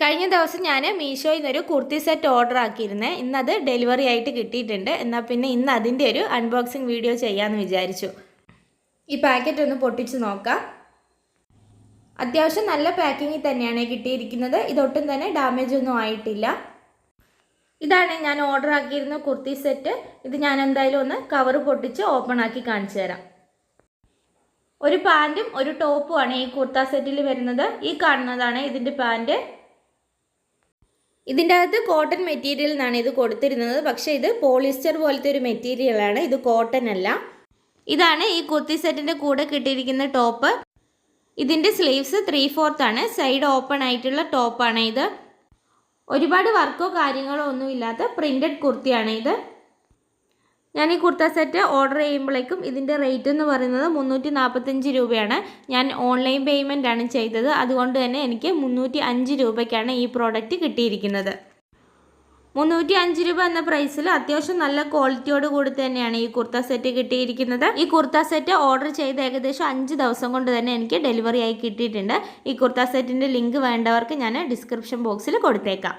കഴിഞ്ഞ ദിവസം ഞാൻ മീഷോയിൽ നിന്നൊരു കുർത്തി സെറ്റ് ഓർഡർ ആക്കിയിരുന്നേ. ഇന്നത് ഡെലിവറി ആയിട്ട് കിട്ടിയിട്ടുണ്ട്. എന്നാൽ പിന്നെ ഇന്ന് അതിന്റെ ഒരു അൺബോക്സിങ് വീഡിയോ ചെയ്യാമെന്ന് വിചാരിച്ചു. ഈ പാക്കറ്റ് ഒന്ന് പൊട്ടിച്ച് നോക്കാം. അത്യാവശ്യം നല്ല പാക്കിങ്ങിൽ തന്നെയാണ് കിട്ടിയിരിക്കുന്നത്. ഇതൊട്ടും തന്നെ ഡാമേജ് ഒന്നും ആയിട്ടില്ല. ഇതാണ് ഞാൻ ഓർഡർ ആക്കിയിരുന്ന കുർത്തി സെറ്റ് ഇത് ഞാൻ എന്തായാലും ഒന്ന് കവർ പൊട്ടിച്ച് ഓപ്പൺ ആക്കി കാണിച്ചു തരാം. ഒരു പാന്റും ഒരു ടോപ്പുമാണ് ഈ കുർത്ത സെറ്റിൽ വരുന്നത്. ഈ കാണുന്നതാണ് ഇതിന്റെ പാന്റ് ഇതിന്റെ അകത്ത് കോട്ടൺ മെറ്റീരിയൽ നിന്നാണ് ഇത് കൊടുത്തിരുന്നത്. പക്ഷേ ഇത് പോളിസ്റ്റർ പോലത്തെ ഒരു മെറ്റീരിയലാണ് ഇത് കോട്ടൺ അല്ല. ഇതാണ് ഈ കുർത്തി സെറ്റിന്റെ കൂടെ കിട്ടിയിരിക്കുന്ന ടോപ്പ് ഇതിന്റെ സ്ലീവ്സ് ത്രീ ഫോർത്ത് ആണ്. സൈഡ് ഓപ്പൺ ആയിട്ടുള്ള ടോപ്പാണ് ഇത്. ഒരുപാട് വർക്കോ കാര്യങ്ങളോ ഒന്നുമില്ലാത്ത പ്രിന്റഡ് കുർത്തിയാണ് ഇത്. ഞാൻ ഈ കുർത്ത സെറ്റ് ഓർഡർ ചെയ്യുമ്പോഴേക്കും ഇതിന്റെ റേറ്റ് എന്ന് പറയുന്നത് മുന്നൂറ്റി നാൽപ്പത്തഞ്ച് രൂപയാണ്. ഞാൻ ഓൺലൈൻ പേയ്മെന്റ് ആണ് ചെയ്തത്. അതുകൊണ്ട് തന്നെ എനിക്ക് മുന്നൂറ്റി അഞ്ച് രൂപയ്ക്കാണ് ഈ പ്രോഡക്റ്റ് കിട്ടിയിരിക്കുന്നത്. മുന്നൂറ്റി അഞ്ച് രൂപ എന്ന പ്രൈസിൽ അത്യാവശ്യം നല്ല ക്വാളിറ്റിയോട് കൂടി തന്നെയാണ് ഈ കുർത്ത സെറ്റ് കിട്ടിയിരിക്കുന്നത്. ഈ കുർത്ത സെറ്റ് ഓർഡർ ചെയ്ത് ഏകദേശം അഞ്ച് ദിവസം കൊണ്ട് തന്നെ എനിക്ക് ഡെലിവറി ആയി കിട്ടിയിട്ടുണ്ട്. ഈ കുർത്ത സെറ്റിന്റെ ലിങ്ക് വേണ്ടവർക്ക് ഞാൻ ഡിസ്ക്രിപ്ഷൻ ബോക്സിൽ കൊടുത്തേക്കാം.